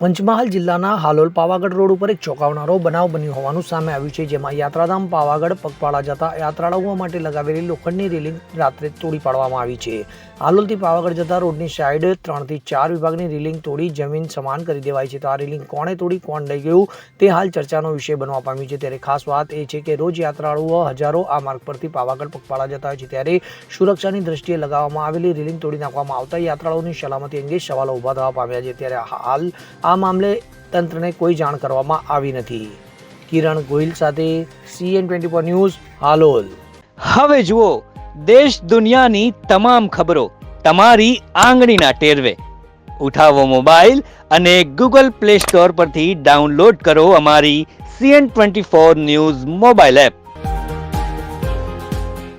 પંચમહાલ જિલ્લાના હાલોલ પાવાગઢ રોડ ઉપર એક ચોંકાવનારો બનાવ બન્યો હોવાનું સામે આવ્યું છે, જેમાં યાત્રાધામ પાવાગઢ, પગપાળા જતા યાત્રાળુઓ માટે લગાવેલી લોખંડની રેલિંગ રાત્રે તોડી પાડવામાં આવી છે. હાલોલથી પાવાગઢ જતા રોડની સાઈડ ત્રણથી ચાર વિભાગની રેલિંગ તોડી જમીન સમાન કરી દેવાય છે. તો આ રેલિંગ કોણે તોડી, કોણ લઈ ગયું, તે હાલ ચર્ચાનો વિષય બનવા પામ્યું છે. ત્યારે ખાસ વાત એ છે કે રોજ યાત્રાળુઓ હજારો આ માર્ગ પરથી પાવાગઢ, પગપાળા જતા હોય છે. ત્યારે સુરક્ષાની દ્રષ્ટિએ લગાવવામાં આવેલી રેલિંગ તોડી નાખવામાં આવતા યાત્રાળુઓની સલામતી અંગે સવાલો ઊભા થવા પામ્યા છે. ત્યારે હાલ આ મામલે તંત્રને કોઈ જાણ કરવામાં આવી નથી. કિરણ ગોહિલ સાથે CN twenty four news Halol. હવે જુઓ, દેશ દુનિયાની તમામ ખબરો તમારી આંગળીના ટેરવે. ઉઠાવો મોબાઈલ અને ગૂગલ પ્લે સ્ટોર પરથી ડાઉનલોડ કરો અમારી CN twenty four news mobile app.